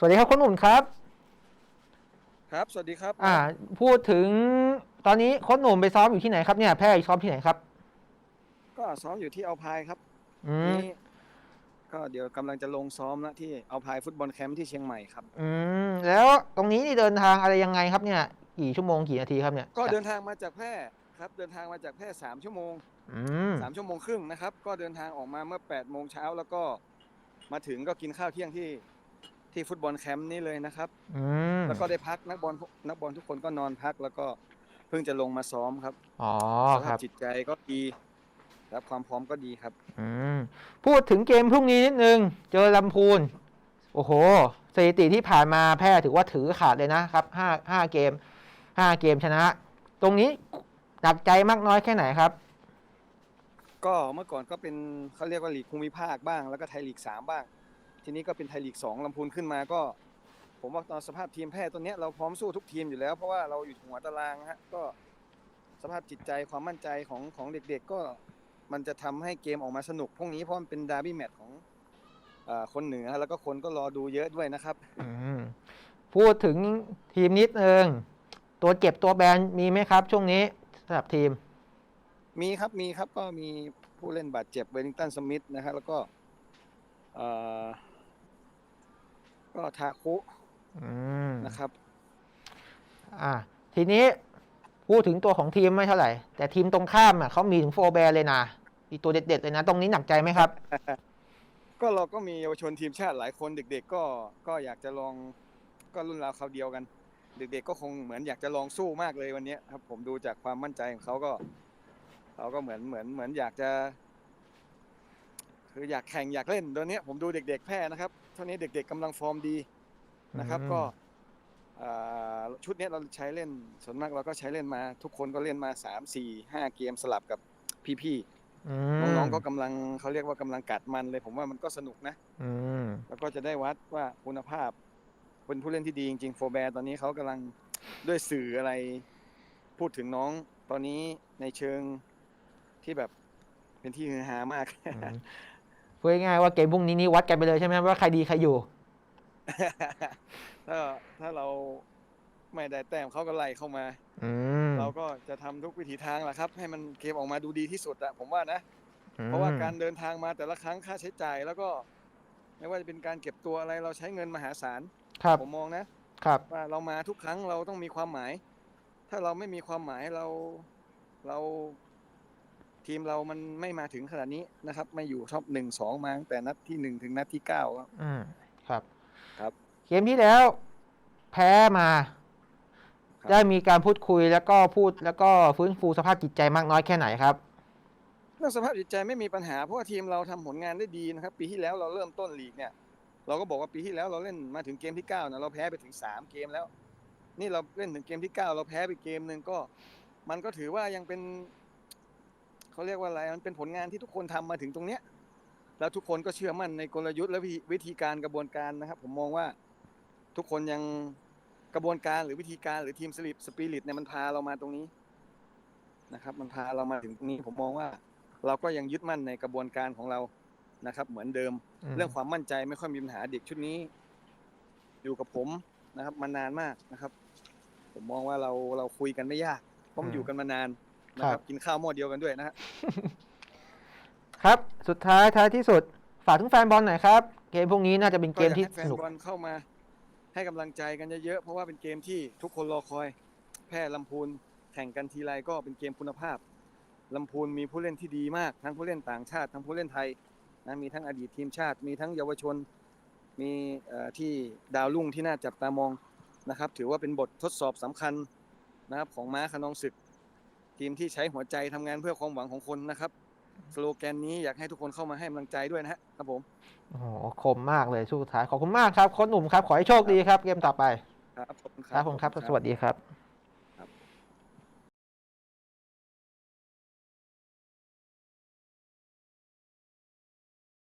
สวัสดีครับโค้ชหนุ่มครับ ครับ สวัสดีครับ อ่า พูดถึงตอนนี้โค้ชหนุ่มไปซ้อมอยู่ที่ไหนครับเนี่ยแพร่ซ้อมที่ไหนครับ ก็ซ้อมอยู่ที่เอาพายครับอืมนี่ก็เดี๋ยวกำลังจะลงซ้อมแล้วที่เอาพายฟุตบอลแคมป์ที่เชียงใหม่ครับ อืมแล้วตรงนี้นี่เดินทางอะไรยังไงครับเนี่ย กี่ชั่วโมงกี่นาทีครับเนี่ยก็เดินทางมาจากแพร่ครับ เดินทางมาจากแพร่สามชั่วโมงอืมสามชั่วโมงครึ่งนะครับ ก็เดินทางออกมาเมื่อ8ปดโมงเช้าแล้วก็มาถึงก็กินข้าวเที่ยงที่ ที่ฟุตบอลแคมป์นี่เลยนะครับ อืมแล้วก็ได้พักนักบอลนักบอลทุกคนก็นอนพักแล้วก็เพิ่งจะลงมาซ้อมครับอ๋อสคภารัพบจิตใจก็ดีและความพร้อมก็ดีครับ อืมพูดถึงเกมพรุ่งนี้นิดนึง เจอลำพูน โอ้โหสถิติที่ผ่านมาแพ้ถือว่าถือขาดเลยนะครับห้าห้าเกมห้าเกมชนะ ตรงนี้หนักใจมากน้อยแค่ไหนครับ ก็เมื่อก่อนก็เป็นเขาเรียกว่าลีกภูมิภาคบ้าง แล้วก็ไทยลีกสามบ้าง ทีนี้ก็เป็นไทยลีกสองลำพูนขึ้นมาก็ ผมว่าตอนสภาพทีมแพทย์ตัวเนี้ยเราพร้อมสู้ทุกทีมอยู่แล้ว เพราะว่าเราอยู่หัวตารางฮะก็สภาพจิตใจความมั่นใจของของเด็ก ๆ ก็มันจะทำให้เกมออกมาสนุกพวกนี้เพราะมันเป็นดาร์บี้แมตช์ของเออคนเหนือแล้วก็คนก็รอดูเยอะด้วยนะครับอืมพูดถึงทีมนิดนึงตัวเจ็บตัวแบนมีไหมครับ ช่วงนี้สำหรับทีม มีครับมีครับก็มีผู้เล่นบาดเจ็บเวลลิงตันสมิธนะฮะแล้วก็เอ่อ ก็ทาคุอืมนะครับ อ่า ทีนี้พูดถึงตัวของทีมไม่เท่าไหร่ แต่ทีมตรงข้ามอะเขามีถึงโฟร์แบร์เลยนะมีตัวเด็ดๆเลยนะ ตรงนี้หนักใจไหมครับ ก็เราก็มีเยาวชนทีมชาติหลายคนเด็ก ๆ ก็ก็อยากจะลองก็รุ่นราวคราวเดียวกัน เด็ก ๆ ก็คงเหมือนอยากจะลองสู้มากเลยวันเนี้ยครับ ผมดูจากความมั่นใจของเขาก็เขาก็เหมือนเหมือนเหมือนอยากจะ คืออยากแข่งอยากเล่นตอนนี้ยผมดูเด็ก ๆ แพ้นะครับเท่านี้เด็ก ๆกำลังฟอร์มดีนะครับอืมก็อ่าชุดเนี้ยเราใช้เล่นส่วนมากเราก็ใช้เล่นมา ทุกคนก็เล่นมาสามสี่ห้าเกมสลับกับพี่อืๆมน้องๆก็กำลังเขาเรียกว่ากำลังกัดมันเลย ผมว่ามันก็สนุกนะอืมแล้วก็จะได้วัดว่าคุณภาพเป็นผู้เล่นที่ดีจริงๆโฟแบร์ตอนนี้เขากำลังด้วยสื่ออะไร พูดถึงน้องตอนนี้ในเชิงที่แบบเป็นที่ฮือฮามากอืม พูดง่ายๆว่าเกมพรุ่งนี้นี่วัดกันไปเลยใช่ไหมว่าใครดีใครอยู่ ถ้าถ้าเราไม่ได้แต้มเขาก็ไล่เข้ามา อืมเราก็จะทำทุกวิถีทางแหละครับ ให้มันเกมออกมาดูดีที่สุดอะผมว่านะ เพราะว่าการเดินทางมาแต่ละครั้งค่าใช้จ่ายแล้วก็ ไม่ว่าจะเป็นการเก็บตัวอะไรเราใช้เงินมหาศาลครับผมมองนะ ครับว่าเรามาทุกครั้งเราต้องมีความหมาย ถ้าเราไม่มีความหมายเราเรา ทีมเรามันไม่มาถึงขนาดนี้นะครับ ไม่อยู่ท็อปหนึ่งสองมาตั้งแต่นัดที่หนึ่งถึงนัดที่เก้าครับอืมครับ ครับ เกมที่แล้ว แพ้มาครับได้มีการพูดคุยแล้วก็พูดแล้วก็ฟื้นฟูสภาพจิตใจมากน้อยแค่ไหนครับเรื่องสภาพจิตใจไม่มีปัญหาเพราะว่าทีมเราทำผลงานได้ดีนะครับ ปีที่แล้วเราเริ่มต้นลีกเนี่ย เราก็บอกว่าปีที่แล้วเราเล่นมาถึงเกมที่เก้านะเราแพ้ไปถึงสามเกมแล้ว นี่เราเล่นถึงเกมที่เก้าเราแพ้ไปเกมหนึ่งก็ มันก็ถือว่ายังเป็น เขาเรียกว่าอะไรมันเป็นผลงานที่ทุกคนทำมาถึงตรงเนี้ย แล้วทุกคนก็เชื่อมั่นในกลยุทธ์และวิธีวิธีการกระบวนการนะครับ ผมมองว่าทุกคนยังกระบวนการหรือวิธีการหรือทีมสลิปสปิริตเนี่ยมันพาเรามาตรงนี้นะครับ มันพาเรามาถึงตรงนี้ผมมองว่า เราก็ยังยึดมั่นในกระบวนการของเรานะครับ เหมือนเดิมอืมเรื่องความมั่นใจไม่ค่อยมีปัญหาเด็กชุดนี้ อยู่กับผมนะครับ มานานมากนะครับ ผมมองว่าเราเราคุยกันไม่ยากเพราะมันอยู่กันมานาน นะครับกินข้าวหม้อเดียวกันด้วยนะฮะ ครับ สุดท้ายท้ายที่สุด ฝากถึงแฟนบอลหน่อยครับ เกมพวกนี้น่าจะเป็นเกก็อมยากที่ให้แฟสนนุก บอลเข้ามาให้กำลังใจกันเยอะๆ เพราะว่าเป็นเกมที่ทุกคนรอคอย แพร่ลำพูนแข่งกันทีไรก็เป็นเกมคุณภาพลำพูนมีผู้เล่นที่ดีมาก ทั้งผู้เล่นต่างชาติ ทั้งผู้เล่นไทยนะมีทั้งอดีตทีมชาติ มีทั้งเยาวชน มีเอ่อที่ดาวรุ่งที่น่าจับตามองนะครับ ถือว่าเป็นบททดสอบสำคัญนะครับของม้าขนองศึก ทีมที่ใช้หัวใจทำงานเพื่อความหวังของคนนะครับสโลแกนนี้อยากให้ทุกคนเข้ามาให้กำลังใจด้วยนะฮะครับผมโอ้โหคมมากเลยช่วงสุดท้ายขอบคุณมากครับโค้ชหนุ่มครับ ขอให้โชคดีครับ เกมต่อไป ครับขอบคุณคครับผมครับ สวัสดีครับ